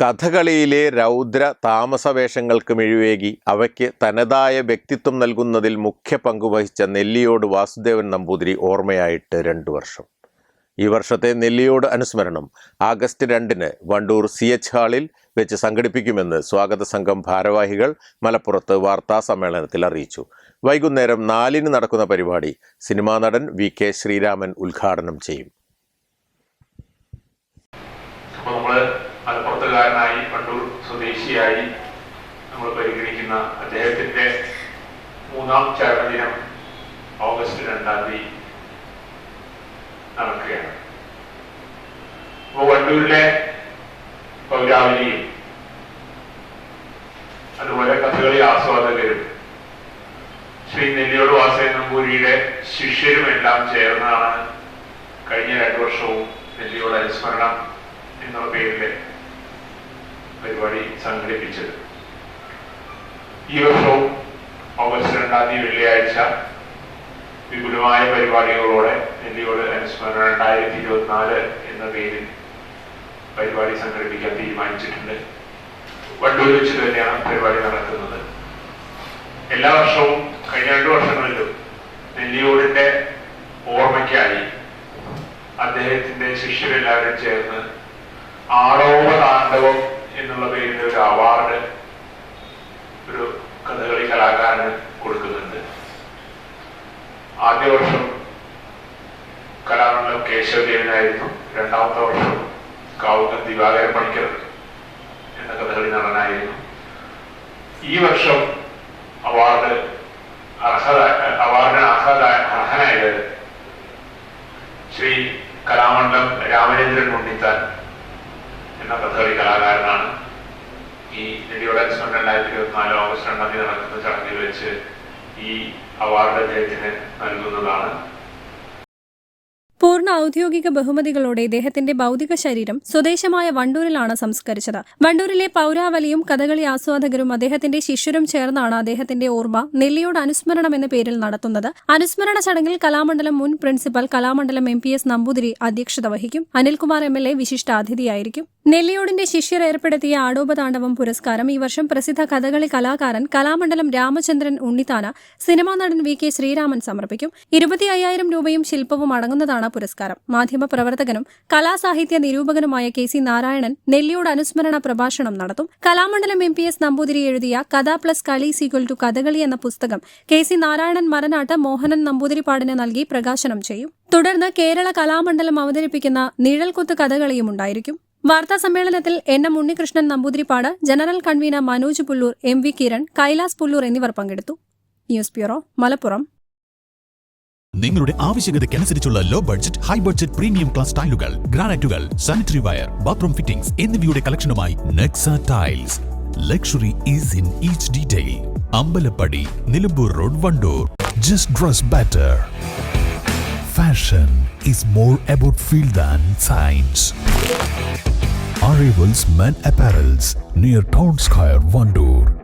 കഥകളിയിലെ രൗദ്ര താമസവേഷങ്ങൾക്ക് മിഴിവേകി അവയ്ക്ക് തനതായ വ്യക്തിത്വം നൽകുന്നതിൽ മുഖ്യ പങ്കുവഹിച്ച നെല്ലിയോട് വാസുദേവൻ നമ്പൂതിരി ഓർമ്മയായിട്ട് രണ്ടു വർഷം. ഈ വർഷത്തെ നെല്ലിയോട് അനുസ്മരണം ആഗസ്റ്റ് രണ്ടിന് വണ്ടൂർ സി എച്ച് ഹാളിൽ വെച്ച് സംഘടിപ്പിക്കുമെന്ന് സ്വാഗത സംഘം ഭാരവാഹികൾ മലപ്പുറത്ത് വാർത്താ സമ്മേളനത്തിൽ അറിയിച്ചു. വൈകുന്നേരം നാലിന് നടക്കുന്ന പരിപാടി സിനിമാ നടൻ വി കെ ശ്രീരാമൻ ഉദ്ഘാടനം ചെയ്യും അപ്പോൾ നമ്മൾ മലപ്പുറത്തുകാരനായി പണ്ടൂർ സ്വദേശിയായി നമ്മൾ പരിഗണിക്കുന്ന അദ്ദേഹത്തിന്റെ മൂന്നാം ചരണദിനം ഓഗസ്റ്റ് രണ്ടാം തീയതി നടക്കുകയാണ്. അപ്പോൾ വണ്ടൂരിലെ പൗരാവലിയും അതുപോലെ കഥകളി ആസ്വാദകരും ശ്രീ നെല്ലിയോട് വാസവൻ നമ്പൂരിയുടെ ശിഷ്യരുമെല്ലാം ചേർന്നാണ് കഴിഞ്ഞ രണ്ടു വർഷവും നെല്ലിയോട് അനുസ്മരണം എന്നുള്ള പേരിൽ പരിപാടി സംഘടിപ്പിച്ചത്. ഈ വർഷവും ഓഗസ്റ്റ് രണ്ടാം തീയതി വെള്ളിയാഴ്ച വിപുലമായ പരിപാടികളോടെ നെല്ലിയോട് അനുസ്മരണം രണ്ടായിരത്തി ഇരുപത്തിനാല് എന്ന പേരിൽ പരിപാടി സംഘടിപ്പിക്കാൻ തീരുമാനിച്ചിട്ടുണ്ട്. വണ്ടൂർ വെച്ച് തന്നെയാണ് പരിപാടി നടക്കുന്നത്. എല്ലാ വർഷവും കഴിഞ്ഞ രണ്ടു വർഷങ്ങളിലും നെല്ലിയോടിന്റെ ഓർമ്മയ്ക്കായി അദ്ദേഹത്തിന്റെ ശിഷ്യരെല്ലാവരും ചേർന്ന് ആറോവ താണ്ഡവം എന്നുള്ള പേരിൽ ഒരു അവാർഡ് ഒരു കഥകളി കലാകാരന് കൊടുക്കുന്നുണ്ട്. ആദ്യ വർഷം കലാമണ്ഡലം കേശവദേവനായിരുന്നു രണ്ടാമത്തെ വർഷം കാവുങ്ങൽ ദിവാകരൻ പണിക്കർ എന്ന കഥകളി നടനായിരുന്നു. ഈ വർഷം അവാർഡ് അർഹത അവാർഡിന് അർഹത അർഹനായത് ശ്രീ കലാമണ്ഡലം രാമചന്ദ്രൻ ഉണ്ണിത്താൻ എന്ന കഥകളി കലാകാരനാണ്. ഈ നെടിയോട് അനുസ്മരണം രണ്ടായിരത്തി ഇരുപത്തിനാല് ഓഗസ്റ്റ് രണ്ടാം തീയതി നടക്കുന്ന ചടങ്ങിൽ വെച്ച് ഈ അവാർഡ് അദ്ദേഹത്തിന് നൽകുന്നതാണ്. പൂർണ ഔദ്യോഗിക ബഹുമതികളോടെ ഇദ്ദേഹത്തിന്റെ ഭൗതിക ശരീരം സ്വദേശമായ വണ്ടൂരിലാണ് സംസ്കരിച്ചത്. വണ്ടൂരിലെ പൗരാവലിയും കഥകളി ആസ്വാദകരും അദ്ദേഹത്തിന്റെ ശിഷ്യരും ചേർന്നാണ് അദ്ദേഹത്തിന്റെ ഓർമ്മ നെല്ലിയോട് അനുസ്മരണം എന്ന പേരിൽ നടത്തുന്നത്. അനുസ്മരണ ചടങ്ങിൽ കലാമണ്ഡലം മുൻ principal Kalamandalam M P S Namboothiri അധ്യക്ഷത വഹിക്കും. അനിൽകുമാർ എം എൽ എ നെല്ലിയോടിന്റെ ശിഷ്യർ ഏർപ്പെടുത്തിയ ആടോപതാണ്ഡവം പുരസ്കാരം ഈ വർഷം പ്രസിദ്ധ കഥകളി കലാകാരൻ കലാമണ്ഡലം രാമചന്ദ്രൻ ഉണ്ണിത്താന സിനിമാ നടൻ വി കെ ശ്രീരാമൻ സമർപ്പിക്കും. ഇരുപത്തി അയ്യായിരം രൂപയും ശില്പവും അടങ്ങുന്നതാണ് പുരസ്കാരം. മാധ്യമ പ്രവർത്തകനും കലാസാഹിത്യ നിരൂപകനുമായ കെ സി നാരായണൻ നെല്ലിയോട് അനുസ്മരണ പ്രഭാഷണം നടത്തും. Kalamandalam M P S Namboothiri എഴുതിയ കഥ പ്ലസ് കളി സീക്വൽ ടു കഥകളി എന്ന പുസ്തകം കെ സി നാരായണൻ മരനാട്ട് മോഹനൻ നമ്പൂതിരിപ്പാടിന് നൽകി പ്രകാശനം ചെയ്യും. തുടർന്ന് കേരള കലാമണ്ഡലം അവതരിപ്പിക്കുന്ന നിഴൽക്കുത്ത് കഥകളിയും ഉണ്ടായിരിക്കും. വാർത്താ സമ്മേളനത്തിൽ N M Unnikrishnan Namboothiripad general convener Manoj Pullur M V Kiran Kailas Pullur എന്നിവർ പങ്കെടുത്തു. News bureau Malappuram. നിങ്ങളുടെ ആവശ്യകതയ്ക്കനുസരിച്ചുള്ള low budget high budget premium class ടൈലുകൾ ഗ്രാനൈറ്റുകൾ സാനിറ്ററി വയർ ബാത്റൂം ഫിറ്റിംഗ്സ് എന്നിവയുടെ കളക്ഷനുമായി Nexa tiles luxury is in each detail Ambalappadi Nilambur road Wandoor. Just dress better fashion is more about feel than science. Arrivals Men Apparels near Town Square, Vandoor.